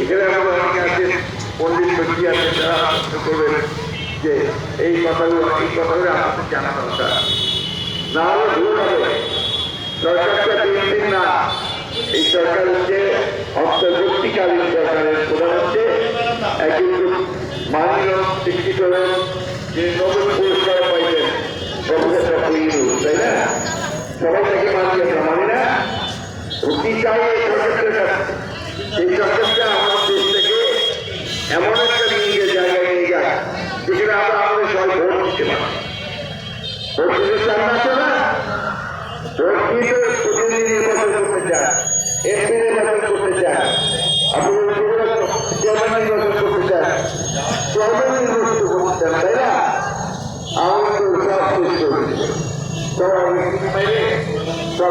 এখানে আমার অনেকে আছে পণ্ডিত ব্যক্তি আছে যারা করবেন যে, এই কথাগুলো এই কথাগুলো আপনাদের জানা দরকার। না হলে ভুল হবে। সরকারটা দিন দিন না। এই সরকার হচ্ছে অন্তর্বর্তীকালীন সরকারের প্রধান হচ্ছে একজন মাননীয় শিক্ষিত যে নোবেল পুরস্কার পাইলেন প্রফেসর তাই না? সবাই তাকে আমরা মানি না। কি চাই এই সরকারের এই সরকারটা এমন একটা নিয়ে জায়গায় নিয়ে যায়, যেখানে আমরা আমাদের সবাই ভোট দিতে পারি। ভোট দিতে চান না তো না ভোট দিয়ে তো প্রতিনিধি নির্বাচন করতে চান এমপি নির্বাচন করতে চান চান তাই না? আমাদের সব